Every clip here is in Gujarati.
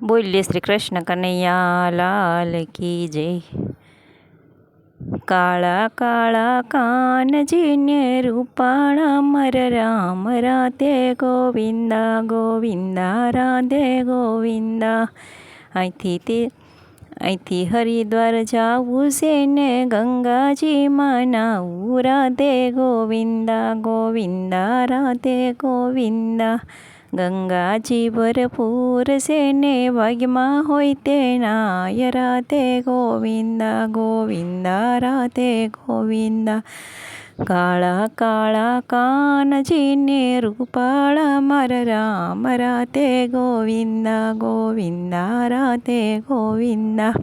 બોલીએ શ્રી કૃષ્ણ કનૈયા લાલ કી જય કાળા કાળા કાનજીને રૂપાળા મર રામ રાધે ગોવિંદા ગોવિંદા રાધે ગોવિંદા અહીંથી તે અહીંથી હરિદ્વાર જાવું છે ને ગંગાજીમાં નાવું રાધે ગોવિંદા ગોવિંદા રાધે ગોવિંદા ગંગાજી ભરપૂર છે ને ભાગ્યમાં હોય તે નાય રાતે ગોવિંદા ગોવિંદા રાતે ગોવિંદા કાળા કાળા કાનજીને રૂપાળા મારા રામ રાતે ગોવિંદા ગોવિંદા રાતે ગોવિંદા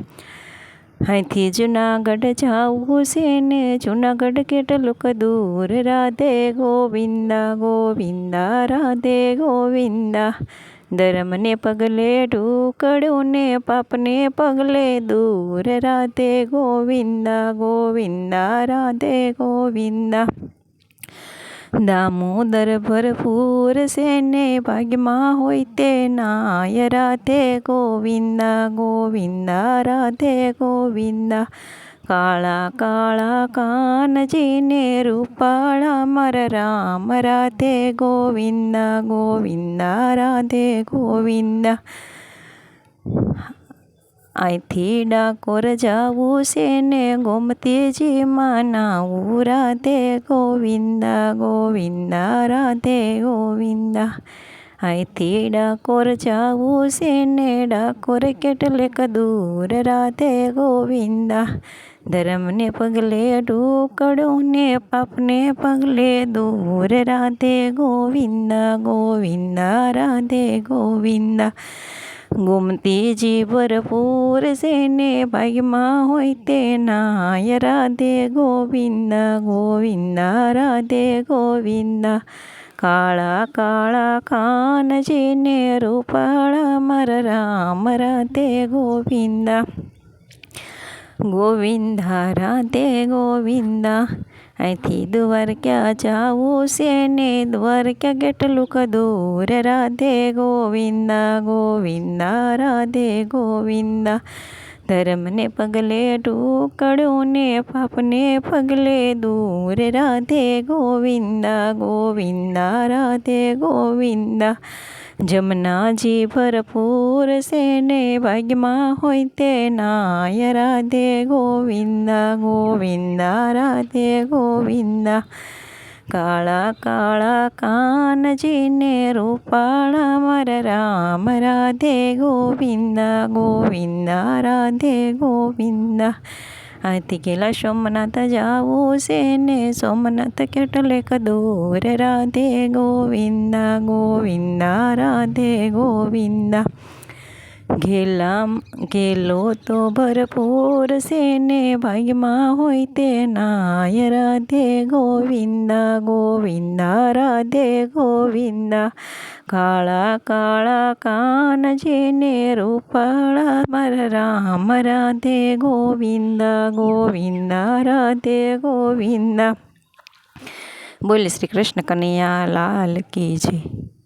અહીંથી જુનાગઢ જાવું છે ને જુનાગઢ કેટલુંક દૂર રાધે ગોવિંદા ગોવિંદા, રાધે ગોવિંદા. ધર્મને પગલે ઢુકડું ને પાપને પગલે દૂર રાધે ગોવિંદા ગોવિંદા, રાધે ગોવિંદા. દામોદર ભરપૂર સેને ભાગ્યમાં હોય તે નાય રાધે ગોવિંદા ગોવિંદા રાધે ગોવિંદા કાળા કાળા કાનજીને રૂપાળા મર રામ રાધે ગોવિંદા ગોવિંદા રાધે ગોવિંદા અહીંથી ડાકોર જાવું છે ને ગોમતીજીમાં નાવું રાધે ગોવિંદા ગોવિંદા રાધે ગોવિંદા અહીંથી ડાકોર જાવું છે ને ડાકોર કેટલેક દૂર રાધે ગોવિંદા ધર્મને પગલે ઢોકળું ને પાપને પગલે દૂર રાધે ગોવિંદા ગોવિંદા રાધે ગોવિંદા ગોમતીજી ભરપૂર છે ને ભાગ્યમાં હોય તે નાય રાધે ગોવિંદા ગોવિંદા રાધે ગોવિંદા કાળા કાળા કાનજીને રૂપાળા મારા રામ રાધે ગોવિંદા ગોવિંદા રાધે ગોવિંદા અહીંથી દ્વારકા જાવું છે ને દ્વારકા કેટલુંક દૂર રાધે ગોવિંદા ગોવિંદા રાધે ગોવિંદા ધર્મને પગલે ટુકડું ને પાપને પગલે દૂર રાધે ગોવિંદા ગોવિંદા રાધે ગોવિંદા જમનાજી ભરપૂર સેને ભાગ્યમાં હોય તે નાય રાધે ગોવિંદા ગોવિંદા, રાધે ગોવિંદા. કાળા કાળા કાનજીને રૂપાળા, મર રામ રાધે ગોવિંદા ગોવિંદા, રાધે ગોવિંદા. અહીંથી ગેલા સોમનાથ જાવું છે ને સોમનાથ કેટલે કદૂર રાધે ગોવિંદા ગોવિંદા રાધે ગોવિંદા. ઘેલા ઘેલો તો ભરપૂર છે ને ભાગ્યમાં હોય તે નાય રાધે ગોવિંદા ગોવિંદા, રાધે ગોવિંદા. કાળા કાળા કાન જેને રૂપાળા, મારા રામ રાધે ગોવિંદા ગોવિંદા, રાધે ગોવિંદા. બોલે શ્રી કૃષ્ણ કનૈયા, લાલ કી જય.